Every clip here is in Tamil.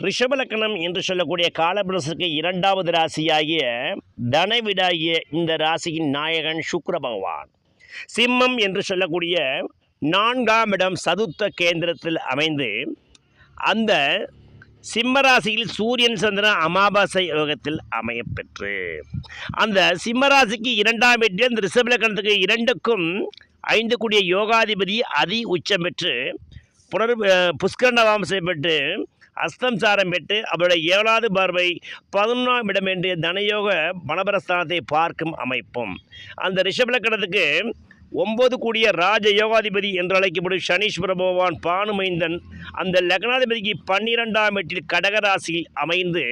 ரிஷபலக்கணம் என்று சொல்லக்கூடிய காலபுரசுக்கு இரண்டாவது ராசியாகிய தனவிடாகிய இந்த ராசியின் நாயகன் சுக்கர பகவான். சிம்மம் என்று சொல்லக்கூடிய நான்காம் இடம் சதுர்த்த கேந்திரத்தில் அமைந்து அந்த சிம்மராசியில் சூரியன் சந்திரன் அமாவாசை யோகத்தில் அமையப்பெற்று அந்த சிம்மராசிக்கு இரண்டாம் வீட்டில் இந்த ரிஷபலக்கணத்துக்கு இரண்டுக்கும் ஐந்து கூடிய யோகாதிபதி அதி உச்சம் பெற்று புனர் அஹ், புஷ்கரண செய்யப்பட்டு பெற்று அஸ்தம் சாரம் பெற்று அவருடைய ஏழாவது பார்வை பதினொன்றாம் இடம் என்று தனயோக மனபரஸ்தானத்தை பார்க்கும் அமைப்பும். அந்த ரிஷபலக்கணத்துக்கு ஒன்பது கூடிய ராஜ யோகாதிபதி என்று அழைக்கப்படும் சனீஸ்வர பகவான் பானுமைந்தன் அந்த லக்னாதிபதிக்கு பன்னிரெண்டாம் வீட்டில் கடகராசியில் அமைந்து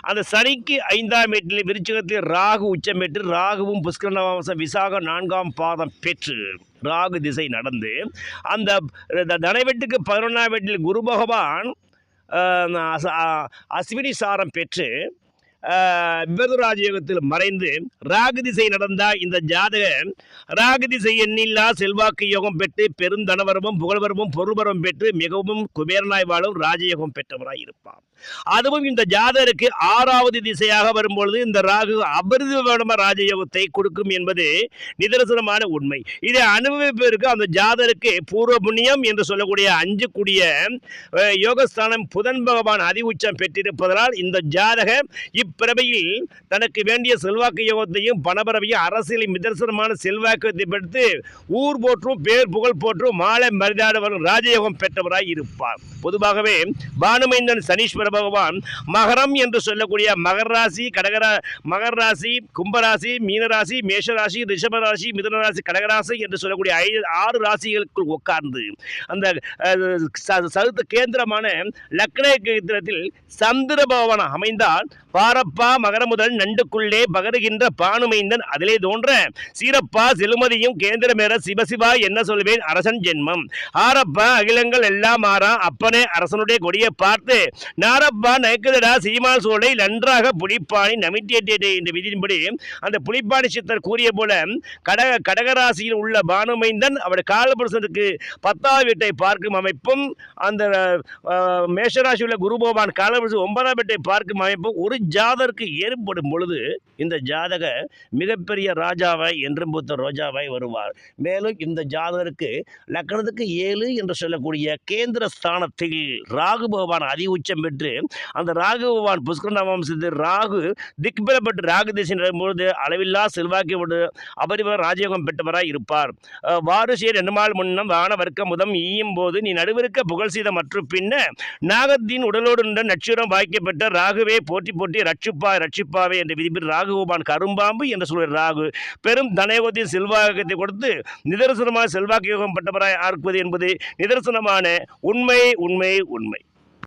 அந்த சனிக்கு ஐந்தாம் வீட்டில் விருச்சகத்தில் ராகு உச்சம் பெற்று ராகுவும் புஷ்கரணவாசம் விசாக நான்காம் பாதம் பெற்று ராகு திசை நடந்து அந்த தனவெட்டுக்கு பதினொன்றாம் வீட்டில் குரு பகவான் அஸ்வினி சாரம் பெற்று விபதுராஜயோகத்தில் மறைந்து ராகு திசை நடந்தால் இந்த ஜாதக ராகு திசை எண்ணில்லா செல்வாக்கு யோகம் பெற்று பெருந்தனவரமும் புகழ்வரமும் பொருள்வரம் பெற்று மிகவும் குபேரனாய் வாழும் ராஜயோகம் பெற்றவராய் இருப்பார். அதுவும் இந்த ஜாதகருக்கு ஆறாவது திசையாக வரும்பொழுது இந்த ராகு அபரிதமான ராஜயோகத்தை கொடுக்கும் என்பது நிதர்சனமான உண்மை. இதை அனுபவிப்பதற்கு அந்த ஜாதகருக்கு பூர்வ புண்ணியம் என்று சொல்லக்கூடிய அஞ்சு கூடிய யோகஸ்தானம் புதன் பகவான் அதி உச்சம் பெற்றிருப்பதனால் இந்த ஜாதகம் இப் இப்பிறவையில் தனக்கு வேண்டிய செல்வாக்கு யோகத்தையும் பணபரவையும் அரசியலின் நிதர்சனமான செல்வாக்கத்தை பெற்று ஊர் போற்றும் பேர் புகழ் போற்றும் மாலை மரியாதவரும் ராஜயோகம் பெற்றவராய் இருப்பார். பொதுவாகவே பானுமைந்தன் சனீஸ்வர பகவான் மகரம் என்று சொல்லக்கூடிய மகர ராசி கடகரா மகர ராசி கும்பராசி மீனராசி மேஷராசி ரிஷபராசி மிதனராசி கடகராசி என்று சொல்லக்கூடிய ஐந்து ஆறு ராசிகளுக்குள் உட்கார்ந்து அந்த அஹ், ச- கேந்திரமான லக்ன கேந்திரத்தில் சந்திர பகவான் அமைந்தால் பார மகர முதல் நண்டுக்குள்ளே பகருகின்ற பானுமைந்தன் அதிலே தோன்ற சீரப்பா செலுமதியும் கேந்திரமேற சிவசிவா என்ன சொல்வேன்? அரசன் ஜென்மம். ஆரப்பா அகிலங்கள் எல்லாம் மாறா அப்பனே அரசனுடைய கொடியை பார்த்து நாரப்பா நயக்குதடா சீமான் சோலை நன்றாக புலிப்பாணி நமிட்டேட்டே என்ற விதியின்படி அந்த புலிப்பாணி சித்தர் கூறிய போல கடக கடகராசியில் உள்ள பானுமைந்தன் அவருடைய காலபுருஷனுக்கு பத்தாவது வீட்டை பார்க்கும் அமைப்பும் அந்த மேஷராசியில் உள்ள குரு பகவான் காலபுருஷன் ஒன்பதாம் வீட்டை பார்க்கும் அமைப்பும் ஒரு ஜாதருக்கு ஏற்படும் பொழுது இந்த ஜாதக மிகப்பெரிய ராஜாவாய் என்றும் பூத்த ரோஜாவாய் வருவார். மேலும் இந்த ஜாதகருக்கு லக்னத்துக்கு ஏழு என்று சொல்லக்கூடிய கேந்திர ஸ்தானத்தில் ராகு பகவான் அதி உச்சம் பெற்று அந்த ராகு பகவான் புஷ்கரண வம்சத்தில் ராகு திக்பலப்பட்டு ராகு திசை பொழுது அளவில்லா செல்வாக்கியோடு அபரிவர ராஜயோகம் பெற்றவராய் இருப்பார். வாரிசியர் வாருசேர் என்னமால் முன்னம் வான வர்க்க முதம் ஈயும் போது நீ நடுவிருக்க புகழ் செய்த மற்றும் பின்ன நாகத்தின் உடலோடு நட்சத்திரம் வாய்க்கப்பட்ட ராகுவே போட்டி போட்டி ரட்சிப்பாய் ரட்சிப்பாவே என்ற விதிப்பில் ராகுகோபான் கரும்பாம்பு என்று சொல்வார் ராகு பெரும் தனயோகத்தின் செல்வாக்கத்தை கொடுத்து நிதர்சனமான செல்வாக்கு யோகம் பட்டவராய் ஆர்ப்பது என்பது நிதர்சனமான உண்மை உண்மை உண்மை.